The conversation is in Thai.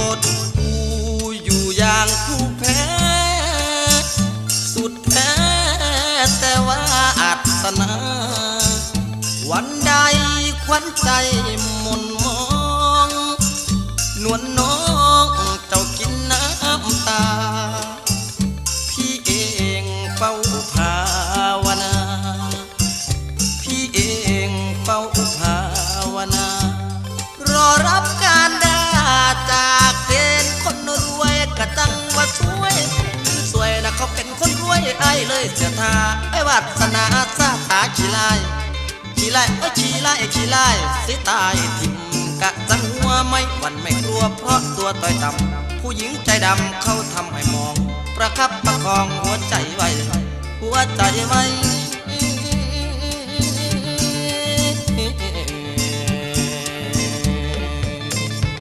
กดกูอยู่อย่างผู้แพ้ สุดแท้แต่ว่าอัศนา วันใดควันใจหมนมอง นวลน้อง คนรวยไอ้เลยเสียทาไอ้วาสนาซาตาขี้ลายขี้ไล่เอ้ขี้ไล่ขี้ไล่สิตายทิมกะจังหัวไม่หวันไม่กลัวเพราะตัวต่อยต่ำผู้หญิงใจดำเขาทำให้มอง ประคับประคองหัวใจไว้หัวใจไว้